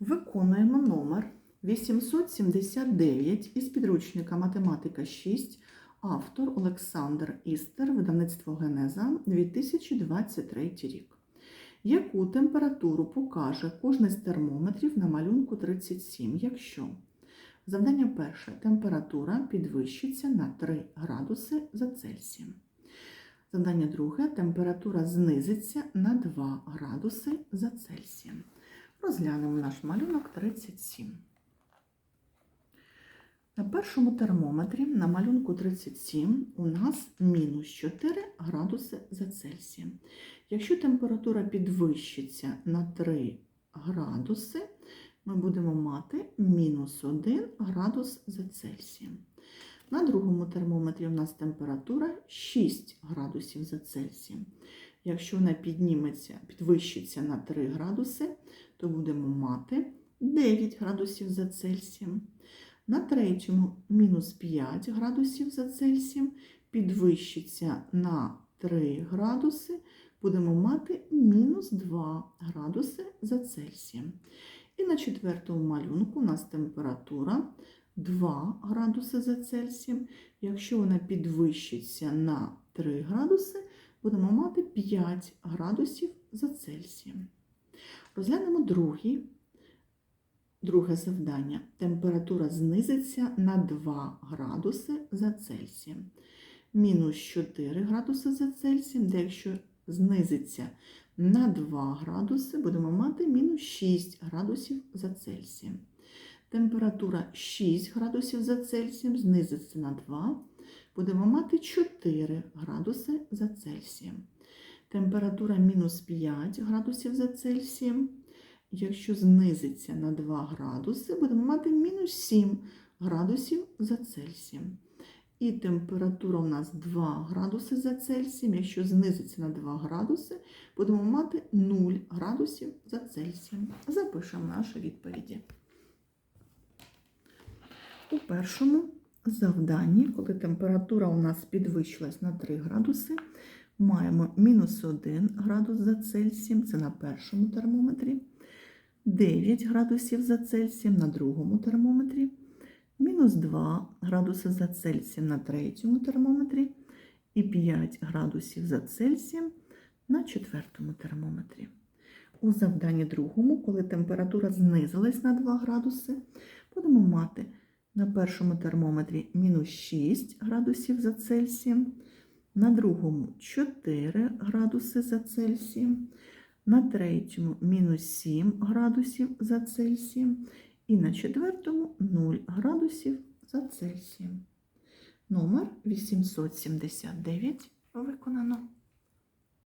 Виконуємо номер 879 із підручника Математика 6, автор Олександр Істер, видавництво Генеза 2023 рік. Яку температуру покаже кожний з термометрів на малюнку 37, якщо завдання перше температура підвищиться на 3 градуси за Цельсієм. Завдання друге температура знизиться на 2 градуси за Цельсієм. Розглянемо наш малюнок 37. На першому термометрі на малюнку 37 у нас мінус 4 градуси за Цельсієм. Якщо температура підвищиться на 3 градуси, ми будемо мати мінус 1 градус за Цельсієм. На другому термометрі у нас температура 6 градусів за Цельсієм. Якщо вона підніметься, підвищиться на 3 градуси, то будемо мати 9 градусів за Цельсієм. На третьому мінус 5 градусів за Цельсієм підвищиться на 3 градуси, будемо мати мінус 2 градуси за Цельсієм. І на четвертому малюнку у нас температура 2 градуси за Цельсієм. Якщо вона підвищиться на 3 градуси, будемо мати 5 градусів за Цельсієм. Розглянемо другий, друге завдання. Температура знизиться на 2 градуси за Цельсієм. Мінус 4 градуси за Цельсієм, де якщо знизиться на 2 градуси, будемо мати мінус 6 градусів за Цельсієм. Температура 6 градусів за Цельсієм знизиться на 2, будемо мати 4 градуси за Цельсієм. Температура мінус 5 градусів за Цельсієм. Якщо знизиться на 2 градуси, будемо мати мінус 7 градусів за Цельсієм. І температура у нас 2 градуси за Цельсієм. Якщо знизиться на 2 градуси, будемо мати 0 градусів за Цельсієм. Запишемо наші відповіді. У першому завданні, коли температура у нас підвищилась на 3 градуси, маємо мінус 1 градус за Цельсієм, це на першому термометрі, 9 градусів за Цельсієм на другому термометрі, мінус 2 градуси за Цельсієм на третьому термометрі і 5 градусів за Цельсієм на четвертому термометрі. У завданні другому, коли температура знизилась на 2 градуси, будемо мати на першому термометрі мінус 6 градусів за Цельсієм, на другому 4 градуси за Цельсієм, на третьому мінус 7 градусів за Цельсієм і на четвертому 0 градусів за Цельсієм. Номер 879 виконано.